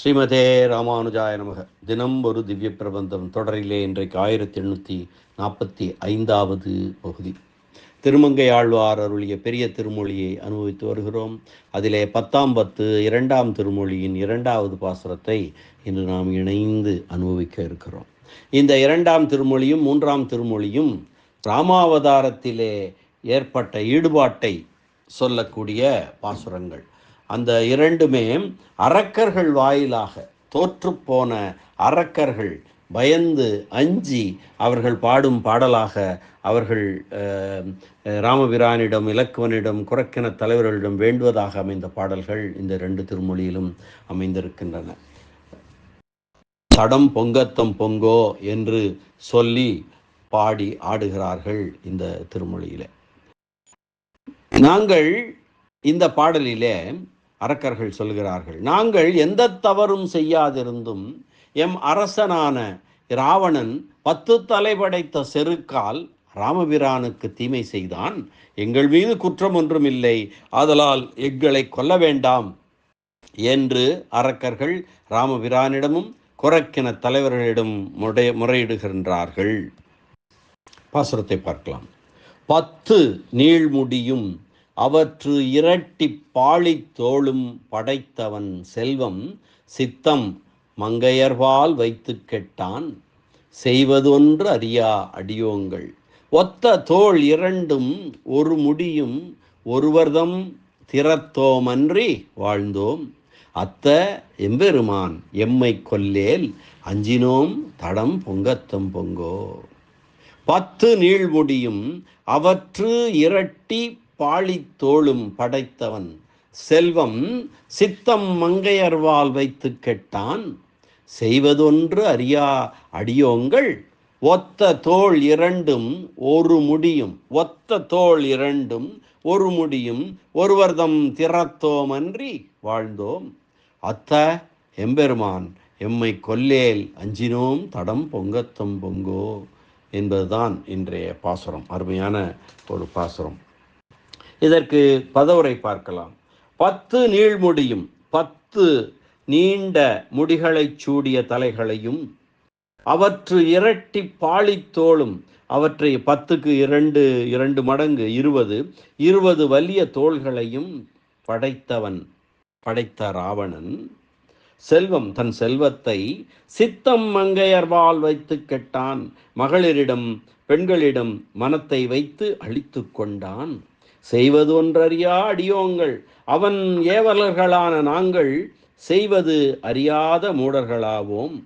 ஸ்ரீமதே ராமானுஜாய நமக. தினம் ஒரு திவ்ய பிரபந்தம் தொடரிலே இன்றைக்கு ஆயிரத்தி எண்ணூற்றி நாற்பத்தி ஐந்தாவது பகுதி. திருமங்கை ஆழ்வார் அருளிய பெரிய திருமொழியை அனுபவித்து வருகிறோம். அதிலே பத்தாம் பத்து இரண்டாம் திருமொழியின் இரண்டாவது பாசுரத்தை இன்று நாம் இணைந்து அனுபவிக்க இருக்கிறோம். இந்த இரண்டாம் திருமொழியும் மூன்றாம் திருமொழியும் ராமாவதாரத்திலே ஏற்பட்ட ஈடுபாட்டை சொல்லக்கூடிய பாசுரங்கள். அந்த இரண்டுமே அரக்கர்கள் வாயிலாக தோற்றுப்போன அரக்கர்கள் பயந்து அஞ்சி அவர்கள் பாடும் பாடலாக அவர்கள் அஹ், ராமபிரானிடம் இலக்குவனிடம் குரக்கின தலைவர்களிடம் வேண்டுவதாக அமைந்த பாடல்கள் இந்த ரெண்டு திருமொழியிலும் அமைந்திருக்கின்றன. தடம் பொங்கத்தம் பொங்கோ என்று சொல்லி பாடி ஆடுகிறார்கள் இந்த திருமொழியிலே. நாங்கள் இந்த பாடலிலே அரக்கர்கள் சொல்கிறார்கள் நாங்கள் எந்த தவறும் செய்யாதிருந்தும் எம் அரசனான ராவணன் பத்து தலை படைத்த செருக்கால் ராமபிரானுக்கு தீமை செய்தான். எங்கள் மீது குற்றம் ஒன்றும் இல்லை ஆதலால் எங்களை கொல்ல வேண்டாம் என்று அரக்கர்கள் ராமபிரானிடமும் குரக்கின தலைவர்களிடம் முறை முறையிடுகின்றார்கள். பாசுரத்தை பார்க்கலாம். பத்து நீள்முடியும் அவற்று இரட்டி பாழித் தோளும் படைத்தவன் செல்வம் சித்தம் மங்கையர்பால் வைத்து கெட்டான். செய்வதொன்று அறியா அடியோங்கள். ஒத்த தோள் இரண்டும் ஒரு முடியும் ஒருவர்தம் திறத்தோமன்றி வாழ்ந்தோம். அத்த எம்பெருமான் எம்மை கொல்லேல் அஞ்சினோம் தடம் பொங்கத்தம் பொங்கோ. பத்து நீள்முடியும் அவற்று இரட்டி பாழித்தோளும் படைத்தவன். செல்வம் சித்தம் மங்கையர்வால் வைத்து கெட்டான். செய்வதொன்று அறியா அடியோங்கள் ஒத்த தோள் இரண்டும் ஒரு முடியும். ஒத்த தோள் இரண்டும் ஒரு முடியும். ஒருவர்தம் திறத்தோமன்றி வாழ்ந்தோம். அத்த எம்பெருமான் எம்மை கொல்லேல் அஞ்சினோம் தடம் பொங்கத்தம் பொங்கோ. என்பதுதான் இன்றைய பாசுரம். அருமையான ஒரு பாசுரம். இதற்கு பதவுரை பார்க்கலாம். பத்து நீள்முடியும் பத்து நீண்ட முடிகளைச் சூடிய தலைகளையும் அவற்று இரட்டி பாளித்தோளும் அவற்றை பத்துக்கு இரண்டு இரண்டு மடங்கு இருபது இருபது வலிய தோள்களையும் படைத்தவன் படைத்த ராவணன். செல்வம் தன் செல்வத்தை சித்தம் மங்கையர்வால் வைத்து கெட்டான். மகளிரிடம் பெண்களிடம் மனத்தை வைத்து அழித்து கொண்டான். செய்வது ஒன்றறியா அடியோங்கள் அவன் ஏவலர்களான நாங்கள் செய்வது அறியாத மூடர்களாவோம்.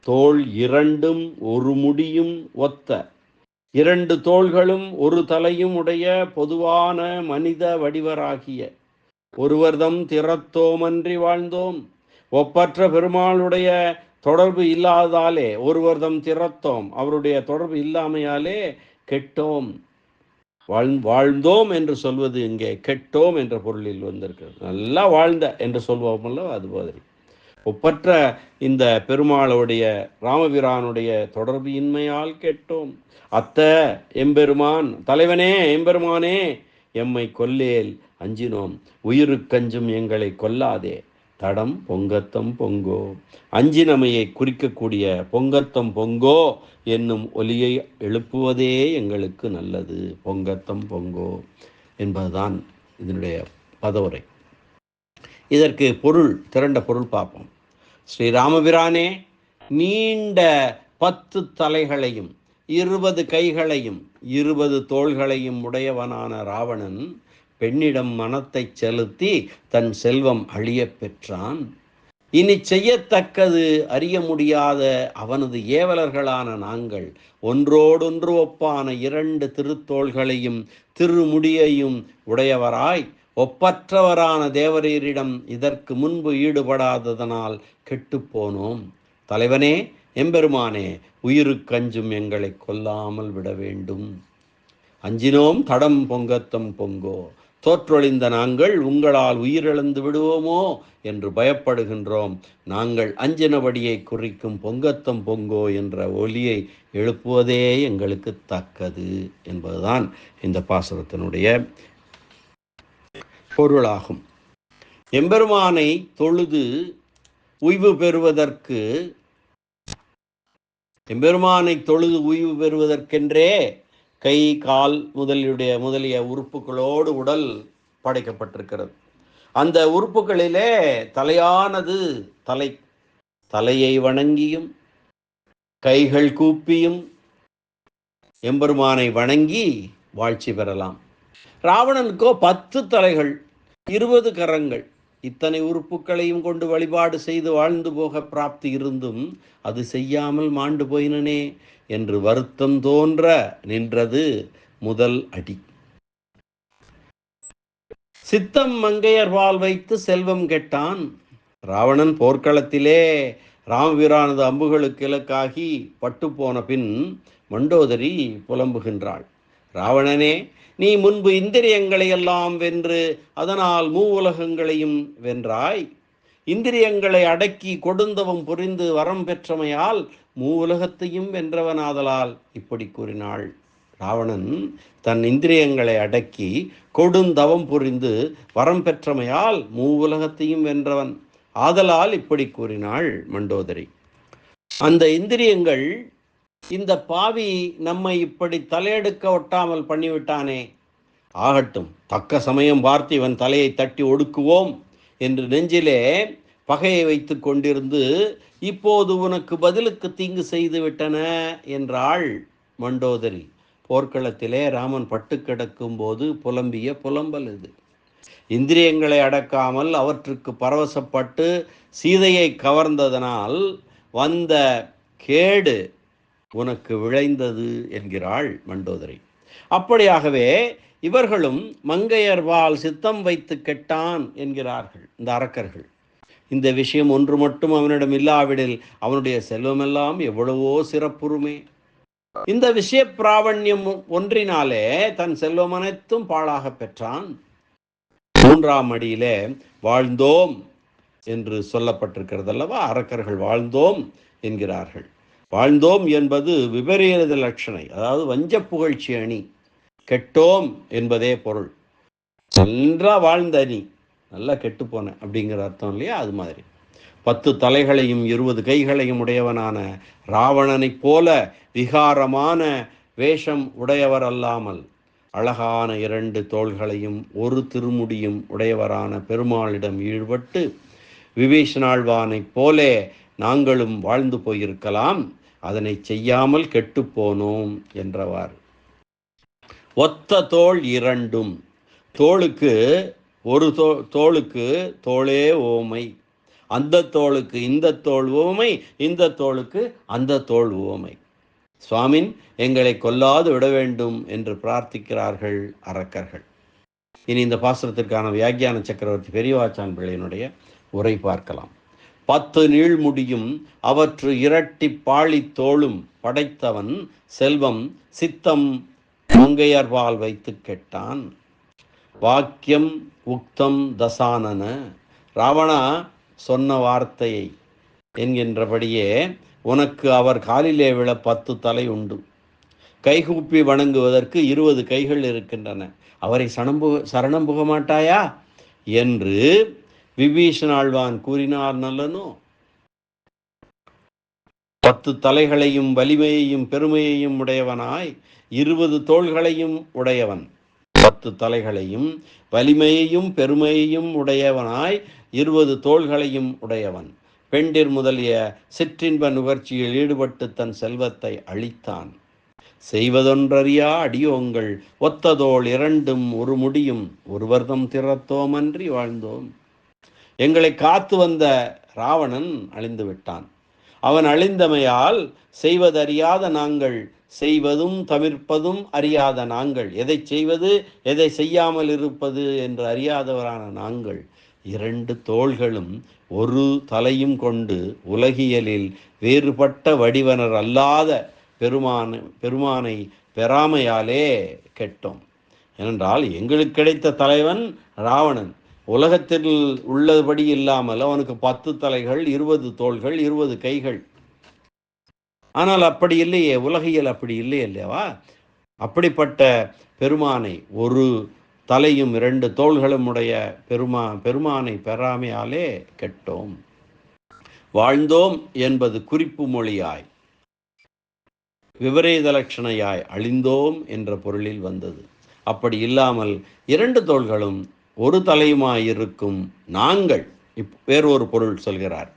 தோள் இரண்டும் ஒரு முடியும் ஒத்த. இரண்டு தோள்களும் ஒரு தலையும் உடைய பொதுவான மனித வடிவராகிய. ஒருவர்தம் திறத்தோமன்றி வாழ்ந்தோம். ஒப்பற்ற பெருமாளுடைய தொடர்பு இல்லாதாலே ஒருவர்தம் திறத்தோம். அவருடைய தொடர்பு இல்லாமையாலே கெட்டோம். வாழ் வாழ்ந்தோம் என்று சொல்வது இங்கே கெட்டோம் என்ற பொருளில் வந்திருக்கிறது. நல்லா வாழ்ந்த என்று சொல்வோமல்ல அது மாதிரி. ஒப்பற்ற இந்த பெருமாளுடைய ராமபிரானுடைய தொடர்பு இன்மையால் கெட்டோம். அத்த எம்பெருமான் தலைவனே எம்பெருமானே எம்மை கொல்லேல் அஞ்சினோம். உயிருக்கஞ்சும் எங்களை கொல்லாதே. தடம் பொங்கத்தம் பொங்கோ. அஞ்சினமையை குறிக்கக்கூடிய பொங்கத்தம் பொங்கோ என்னும் ஒலியை எழுப்புவதே எங்களுக்கு நல்லது. பொங்கத்தம் பொங்கோ என்பதுதான் இதனுடைய பதவுரை. இதற்கு பொருள் திரண்ட பொருள் பார்ப்போம். ஸ்ரீராமபிரானே நீண்ட பத்து தலைகளையும் இருபது கைகளையும் இருபது தோள்களையும் உடையவனான ராவணன் பெண்ணிடம் மனத்தை செலுத்தி தன் செல்வம் அழியப் பெற்றான். இனி செய்யத்தக்கது அறிய முடியாத அவனது ஏவலர்களான நாங்கள் ஒன்றோடொன்று ஒப்பான இரண்டு திருத்தோள்களையும் திருமுடியையும் உடையவராய் ஒப்பற்றவரான தேவரீரிடம் இதற்கு முன்பு ஈடுபடாததனால் கெட்டுப்போனோம் தலைவனே எம்பெருமானே உயிருக்கஞ்சும் எங்களை கொல்லாமல் விட வேண்டும். அஞ்சினோம் தடம் பொங்கத்தம் பொங்கோ தோற்றொழிந்த நாங்கள் உங்களால் உயிரிழந்து விடுவோமோ என்று பயப்படுகின்றோம். நாங்கள் அஞ்சினபடியை குறிக்கும் பொங்கத்தம் பொங்கோ என்ற ஒலியை எழுப்புவதே எங்களுக்கு தக்கது என்பதுதான் இந்த பாசுரத்தினுடைய பொருளாகும். எம்பெருமானை தொழுது உய்வு பெறுவதற்கு எம்பெருமானை தொழுது உய்வு பெறுவதற்கென்றே கை கால் முதலியுடைய முதலிய உறுப்புகளோடு உடல் படைக்கப்பட்டிருக்கிறது. அந்த உறுப்புகளிலே தலையானது தலை தலையை வணங்கியும் கைகள் கூப்பியும் எம்பெருமானை வணங்கி வாழ்ச்சி பெறலாம். ராவணனுக்கோ பத்து தலைகள் இருபது கரங்கள் இத்தனை உறுப்புகளையும் கொண்டு வழிபாடு செய்து வாழ்ந்து போக பிராப்தி இருந்தும் அது செய்யாமல் மாண்டு போயினனே என்று வருத்தம் தோன்ற நின்றது முதல் அடி. சித்தம் மங்கையர் வாழ் வைத்து செல்வம் கெட்டான். ராவணன் போர்க்களத்திலே ராமவீரானது அம்புகளுக்கு இலக்காகி பட்டு போன பின் மண்டோதரி புலம்புகின்றாள். ராவணனே நீ முன்பு இந்திரியங்களை எல்லாம் வென்று அதனால் மூ உலகங்களையும் வென்றாய். இந்திரியங்களை அடக்கி கொடுந்தவம் புரிந்து வரம் பெற்றமையால் மூ உலகத்தையும் வென்றவனாதலால் இப்படி கூறினாள். ராவணன் தன் இந்திரியங்களை அடக்கி கொடுந்தவம் புரிந்து வரம் பெற்றமையால் மூ உலகத்தையும் வென்றவன். ஆதலால் இப்படி கூறினாள் மண்டோதரி. அந்த இந்திரியங்கள் இந்த பாவி நம்மை இப்படி தலையெடுக்க ஒட்டாமல் பண்ணிவிட்டானே. ஆகட்டும் தக்க சமயம் பார்த்து இவன் தலையை தட்டி ஒடுக்குவோம் என்று நெஞ்சிலே பகையை வைத்து கொண்டிருந்து இப்போது உனக்கு பதிலுக்கு தீங்கு செய்து விட்டன என்றாள் மண்டோதரி. போர்க்களத்திலே ராமன் பட்டு கிடக்கும் போது புலம்பிய புலம்பல் இது. இந்திரியங்களை அடக்காமல் அவற்றுக்கு பரவசப்பட்டு சீதையை கவர்ந்ததனால் வந்த கேடு உனக்கு விளைந்தது என்கிறாள் மண்டோதரி. அப்படியாகவே இவர்களும் மங்கையர்வால் சித்தம் வைத்து கெட்டான் என்கிறார்கள் இந்த அரக்கர்கள். இந்த விஷயம் ஒன்று மட்டும் அவனிடம் இல்லாவிடில் அவனுடைய செல்வமெல்லாம் எவ்வளவோ சிறப்புருமே இந்த விஷய பிராவண்யம் ஒன்றினாலே தன் செல்வம் அனைத்தும் பாழாக பெற்றான். மூன்றாம் அடியிலே வாழ்ந்தோம் என்று சொல்லப்பட்டிருக்கிறது அல்லவா அரக்கர்கள் வாழ்ந்தோம் என்கிறார்கள். வாழ்ந்தோம் என்பது விபரீத லட்சணை. அதாவது வஞ்ச புகழ்ச்சி அணி. கெட்டோம் என்பதே பொருள். நன்றா வாழ்ந்த அணி. நல்லா கெட்டு போனேன் அப்படிங்கிற அர்த்தம் இல்லையா? அது மாதிரி. பத்து தலைகளையும் இருபது கைகளையும் உடையவனான ராவணனைப் போல விகாரமான வேஷம் உடையவர் அல்லாமல் அழகான இரண்டு தோள்களையும் ஒரு திருமுடியும் உடையவரான பெருமாளிடம் ஈடுபட்டு விபீஷணாழ்வானைப் போலே நாங்களும் வாழ்ந்து போயிருக்கலாம். அதனை செய்யாமல் கெட்டுப்போனோம் என்றவாறு. ஒத்த தோள் இரண்டும். தோளுக்கு ஒரு தோ தோளுக்கு தோளே ஓமை. அந்த தோளுக்கு இந்த தோல் ஓமை இந்த தோளுக்கு அந்த தோல் ஓமை. சுவாமின் எங்களை கொல்லாது விட வேண்டும் என்று பிரார்த்திக்கிறார்கள் அரக்கர்கள். இனி இந்த பாசுரத்திற்கான வியாக்கியான சக்கரவர்த்தி பெரியவாச்சான் பிள்ளையினுடைய உரை பார்க்கலாம். பத்து நீழ்முடியும் அவற்று இரட்டி பாழி தோளும் படைத்தவன் செல்வம் சித்தம் மங்கையர்வால் வைத்து கெட்டான். வாக்கியம் உக்தம் தசானன. ராவணா சொன்ன வார்த்தையை என்கின்றபடியே உனக்கு அவர் காலிலே விழ பத்து தலை உண்டு. கைகூப்பி வணங்குவதற்கு இருபது கைகள் இருக்கின்றன. அவரை சணம்பு சரணம் புக மாட்டாயா என்று விபீஷணாழ்வான் கூறினார் நல்லனோ? பத்து தலைகளையும் வலிமையையும் பெருமையையும் உடையவனாய் இருபது தோள்களையும் உடையவன். பத்து தலைகளையும் வலிமையையும் பெருமையையும் உடையவனாய் இருபது தோள்களையும் உடையவன். பெண்டிர் முதலிய சிற்றின்ப நுகர்ச்சியில் ஈடுபட்டு தன் செல்வத்தை அழித்தான். செய்வதொன்றறியா அடியோங்கள் ஒத்ததோள் இரண்டும் ஒரு முடியும் ஒருவர்தம் திறத்தோமன்றி வாழ்ந்தோம். எங்களை காத்து வந்த ராவணன் அழிந்து விட்டான். அவன் அழிந்தமையால் செய்வதறியாத நாங்கள் செய்வதும் தவிர்ப்பதும் அறியாத நாங்கள். எதை செய்வது எதை செய்யாமல் இருப்பது என்று அறியாதவரான நாங்கள். இரண்டு தோள்களும் ஒரு தலையும் கொண்டு உலகியலில் வேறுபட்ட வடிவனர் அல்லாத பெருமான பெருமானை பெறாமையாலே கெட்டோம். ஏனென்றால் எங்களுக்கு கிடைத்த தலைவன் ராவணன். உலகத்தில் உள்ளபடி இல்லாமல் அவனுக்கு பத்து தலைகள் இருபது தோள்கள் இருபது கைகள். ஆனால் அப்படி இல்லையே உலகியல் அப்படி இல்லை இல்லையவா அப்படிப்பட்ட பெருமானை ஒரு தலையும் இரண்டு தோள்களும் உடைய பெருமா பெருமானை பெறாமையாலே கெட்டோம். வாழ்ந்தோம் என்பது குறிப்பு மொழியாய் விபரீத லட்சணையாய் அழிந்தோம் என்ற பொருளில் வந்தது. அப்படி இல்லாமல் இரண்டு தோள்களும் ஒரு தலையுமாயிருக்கும் நாங்கள். இப் வேறொரு பொருள் சொல்கிறார்.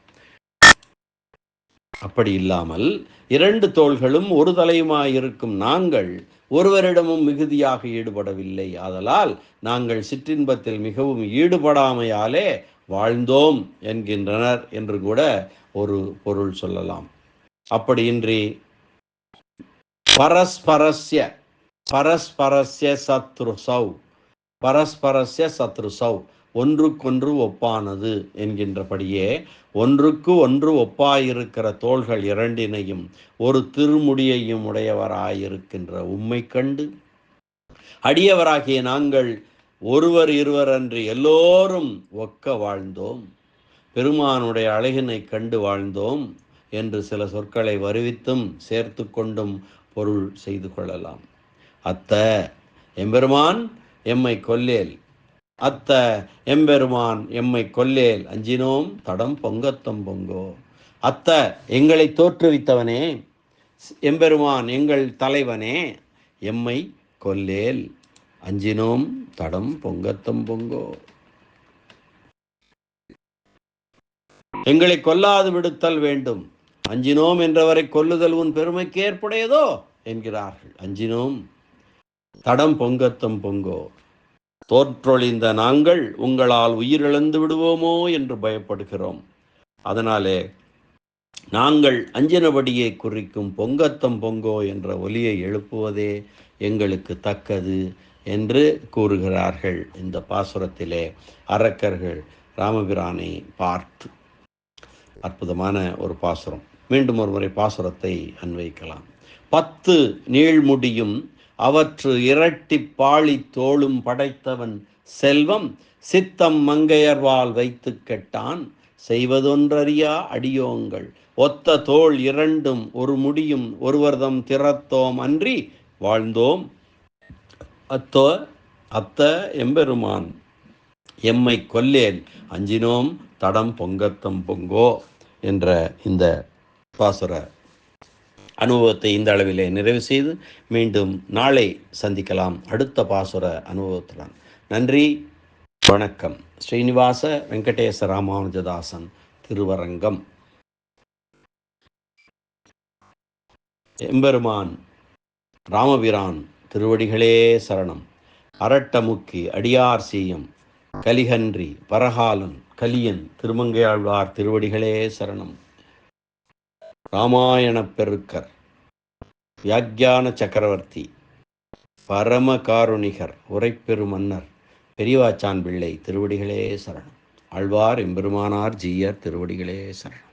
அப்படி இல்லாமல் இரண்டு தோள்களும் ஒரு தலையுமாயிருக்கும் நாங்கள். ஒருவரிடமும் மிகுதியாக ஈடுபடவில்லை. ஆதலால் நாங்கள் சிற்றின்பத்தில் மிகவும் ஈடுபடாமையாலே வாழ்ந்தோம் என்கின்றனர் என்று கூட ஒரு பொருள் சொல்லலாம். அப்படியின்றி பரஸ்பரஸ்ய பரஸ்பரஸ்ய சத்ருசௌ. பரஸ்பரஸ்ய சத்ருசௌ ஒன்றுக்கொன்று ஒப்பானது என்கின்றபடியே ஒன்றுக்கு ஒன்று ஒப்பாயிருக்கிற தோள்கள் இரண்டினையும் ஒரு திருமுடியையும் உடையவராயிருக்கின்ற உம்மை கண்டு அடியவராகிய நாங்கள் ஒருவர் இருவர் அன்று எல்லோரும் ஒக்க வாழ்ந்தோம் பெருமானுடைய அழகினை கண்டு வாழ்ந்தோம் என்று சில சொற்களை வருவித்தும் சேர்த்து கொண்டும் பொருள் செய்து கொள்ளலாம். அத்த எம்பெருமான் எம்மை கொல்லேல். அத்த எம்பெருமான் எம்மை கொல்லேல். அஞ்சினோம் தடம் பொங்கத்தம் பொங்கோ. அத்த எங்களை தோற்றுவித்தவனே. எம்பெருமான் எங்கள் தலைவனே. எம்மை கொல்லேல். அஞ்சினோம் தடம் பொங்கத்தம் பொங்கோ. எங்களை கொல்லாது விடுத்தல் வேண்டும். அஞ்சினோம் என்றவரை கொல்லுதல் உன் பெருமைக்கு ஏற்புடையதோ? என்கிறார்கள். அஞ்சினோம் தடம் பொங்கத்தம் பொங்கோ. தோற்றொழிந்த நாங்கள் உங்களால் உயிரிழந்து விடுவோமோ என்று பயப்படுகிறோம். அதனாலே நாங்கள் அஞ்சனபடியை குறிக்கும் பொங்கத்தம் பொங்கோ என்ற ஒலியை எழுப்புவதே எங்களுக்கு தக்கது என்று கூறுகிறார்கள் இந்த பாசுரத்திலே அரக்கர்கள் ராமபிரானை பார்த்து. அற்புதமான ஒரு பாசுரம். மீண்டும் ஒரு முறை பாசுரத்தை அன்வைக்கலாம் பத்து நீழ்முடியும் அவற்று இரட்டி பாழி தோளும் படைத்தவன் செல்வம் சித்தம் மங்கையர்வால் வைத்து கெட்டான். செய்வதொன்றறியா அடியோங்கள்? ஒத்த தோள் இரண்டும் ஒரு முடியும் ஒருவர்தம் திறத்தோம் அன்றி வாழ்ந்தோம். அத்தோ அத்த எம்பெருமான் எம்மை கொல்லேன். அஞ்சினோம் தடம் பொங்கத்தம் பொங்கோ என்ற இந்த பாசுர அனுபவத்தை இந்த அளவிலே நிறைவு செய்து மீண்டும் நாளை சந்திக்கலாம். அடுத்த பாசுர அனுபவத்துடன். நன்றி வணக்கம். ஸ்ரீனிவாச வெங்கடேச ராமானுஜதாசன் திருவரங்கம். எம்பெருமான் ராமபிரான் திருவடிகளே சரணம். அரட்டமுக்கி அடியார் சீயம் கலிகன்றி பரகாலன் கலியன் திருமங்கையாழ்வார் திருவடிகளே சரணம். ராமாயண பெருக்கர் வியாக்கியான சக்கரவர்த்தி பரமகாருணிகர் உரைப்பெரு மன்னர் பெரியவாச்சான் பிள்ளை திருவடிகளே சரணம். ஆழ்வார் எம்பெருமானார் ஜீயர் திருவடிகளே சரணம்.